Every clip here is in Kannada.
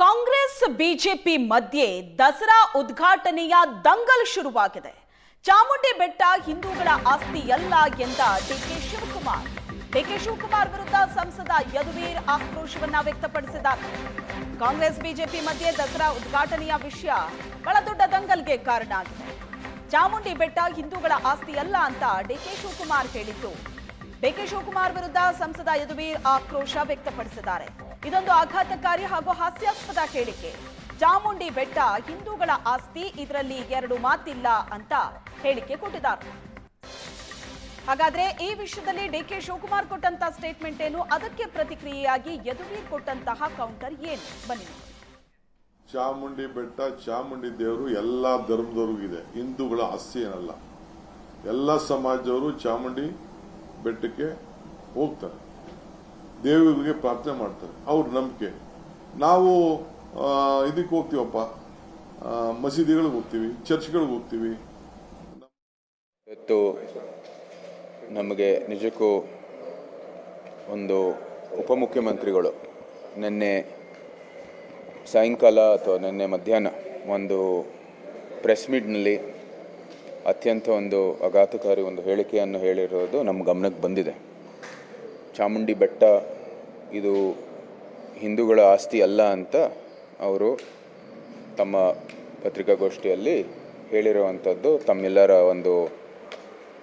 ಕಾಂಗ್ರೆಸ್ ಬಿಜೆಪಿ ಮಧ್ಯೆ ದಸರಾ ಉದ್ಘಾಟನೆಯ ದಂಗಲ್ ಶುರುವಾಗಿದೆ. ಚಾಮುಂಡಿ ಬೆಟ್ಟ ಹಿಂದೂಗಳ ಆಸ್ತಿಯಲ್ಲ ಎಂದ ಡಿಕೆ ಶಿವಕುಮಾರ್. ಡಿಕೆ ಶಿವಕುಮಾರ್ ವಿರುದ್ಧ ಸಂಸದ ಯದುವೀರ್ ಆಕ್ರೋಶವನ್ನ ವ್ಯಕ್ತಪಡಿಸಿದ್ದಾರೆ. ಕಾಂಗ್ರೆಸ್ ಬಿಜೆಪಿ ಮಧ್ಯೆ ದಸರಾ ಉದ್ಘಾಟನೆಯ ವಿಷಯ ಬಹಳ ದೊಡ್ಡ ದಂಗಲ್ಗೆ ಕಾರಣ ಆಗಿದೆ. ಚಾಮುಂಡಿ ಬೆಟ್ಟ ಹಿಂದೂಗಳ ಆಸ್ತಿಯಲ್ಲ ಅಂತ ಡಿಕೆ ಶಿವಕುಮಾರ್ ಹೇಳಿದ್ದು. ಡಿಕೆ ಶಿವಕುಮಾರ್ ವಿರುದ್ಧ ಸಂಸದ ಯದುವೀರ್ ಆಕ್ರೋಶ ವ್ಯಕ್ತಪಡಿಸಿದ್ದಾರೆ. ಇದೊಂದು ಆಘಾತಕಾರಿ ಹಾಗೂ ಹಾಸ್ಯಾಸ್ಪದ ಹೇಳಿಕೆ. ಚಾಮುಂಡಿ ಬೆಟ್ಟ ಹಿಂದೂಗಳ ಆಸ್ತಿ, ಇದರಲ್ಲಿ ಎರಡು ಮಾತಿಲ್ಲ ಅಂತ ಹೇಳಿಕೆ ಕೊಟ್ಟಿದ್ದಾರೆ. ಹಾಗಾದ್ರೆ ಈ ವಿಷಯದಲ್ಲಿ ಡಿ ಕೆ ಶಿವಕುಮಾರ್ ಕೊಟ್ಟಂತ ಸ್ಟೇಟ್ಮೆಂಟ್ ಏನು? ಅದಕ್ಕೆ ಪ್ರತಿಕ್ರಿಯೆಯಾಗಿ ಯದುವೀರ್ ಕೊಟ್ಟಂತಹ ಕೌಂಟರ್ ಏನು? ಬನ್ನಿ. ಚಾಮುಂಡಿ ಬೆಟ್ಟ, ಚಾಮುಂಡಿ ದೇವರು ಎಲ್ಲಾ ಧರ್ಮದವ್ರಿಗಿದೆ. ಹಿಂದೂಗಳ ಆಸ್ತಿ ಏನಲ್ಲ. ಎಲ್ಲ ಸಮಾಜದವರು ಚಾಮುಂಡಿ ಬೆಟ್ಟಕ್ಕೆ ಹೋಗ್ತಾರೆ. ದೇವರಿಗೆ ಪ್ರಾರ್ಥನೆ ಮಾಡ್ತಾರೆ. ಅವ್ರ ನಂಬಿಕೆ. ನಾವು ಇದಕ್ಕೆ ಹೋಗ್ತೀವಪ್ಪ. ಮಸೀದಿಗಳಿಗೆ ಹೋಗ್ತೀವಿ, ಚರ್ಚ್ಗಳಿಗೆ ಹೋಗ್ತೀವಿ. ಇವತ್ತು ನಮಗೆ ನಿಜಕ್ಕೂ ಒಂದು ಉಪಮುಖ್ಯಮಂತ್ರಿಗಳು ನಿನ್ನೆ ಸಾಯಂಕಾಲ ಅಥವಾ ನಿನ್ನೆ ಮಧ್ಯಾಹ್ನ ಒಂದು ಪ್ರೆಸ್ ಮೀಟ್ನಲ್ಲಿ ಅತ್ಯಂತ ಒಂದು ಆಘಾತಕಾರಿ ಒಂದು ಹೇಳಿಕೆಯನ್ನು ಹೇಳಿರೋದು ನಮ್ಮ ಗಮನಕ್ಕೆ ಬಂದಿದೆ. ಚಾಮುಂಡಿ ಬೆಟ್ಟ ಇದು ಹಿಂದೂಗಳ ಆಸ್ತಿ ಅಲ್ಲ ಅಂತ ಅವರು ತಮ್ಮ ಪತ್ರಿಕಾಗೋಷ್ಠಿಯಲ್ಲಿ ಹೇಳಿರುವಂಥದ್ದು. ತಮ್ಮೆಲ್ಲರ ಒಂದು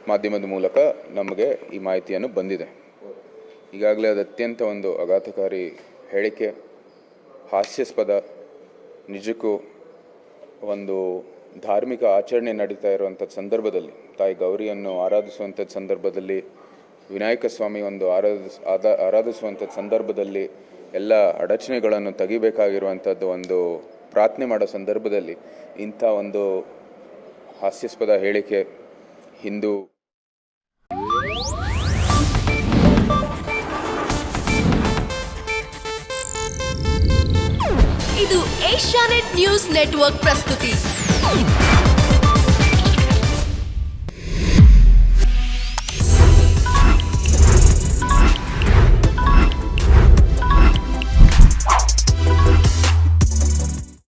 ಮಾಧ್ಯಮದ ಮೂಲಕ ನಮಗೆ ಈ ಮಾಹಿತಿಯನ್ನು ಬಂದಿದೆ. ಈಗಾಗಲೇ ಅದು ಅತ್ಯಂತ ಒಂದು ಆಘಾತಕಾರಿ ಹೇಳಿಕೆ, ಹಾಸ್ಯಾಸ್ಪದ, ನಿಜಕ್ಕೂ ಒಂದು ಧಾರ್ಮಿಕ ಆಚರಣೆ ನಡೀತಾ ಇರುವಂಥ ಸಂದರ್ಭದಲ್ಲಿ, ತಾಯಿ ಗೌರಿಯನ್ನು ಆರಾಧಿಸುವಂಥ ಸಂದರ್ಭದಲ್ಲಿ ವಿನಾಯಕ ಸ್ವಾಮಿ ಒಂದು ಆರಾಧಿಸ್ ಆದ, ಆರಾಧಿಸುವಂಥ ಸಂದರ್ಭದಲ್ಲಿ ಎಲ್ಲ ಅಡಚಣೆಗಳನ್ನು ತೆಗಿಬೇಕಾಗಿರುವಂಥದ್ದು ಒಂದು ಪ್ರಾರ್ಥನೆ ಮಾಡೋ ಸಂದರ್ಭದಲ್ಲಿ ಇಂಥ ಒಂದು ಹಾಸ್ಯಾಸ್ಪದ ಹೇಳಿಕೆ ಹಿಂದೂ ಇದು ಏಷ್ಯಾನೆಟ್ ನ್ಯೂಸ್ ನೆಟ್ವರ್ಕ್ ಪ್ರಸ್ತುತಿ.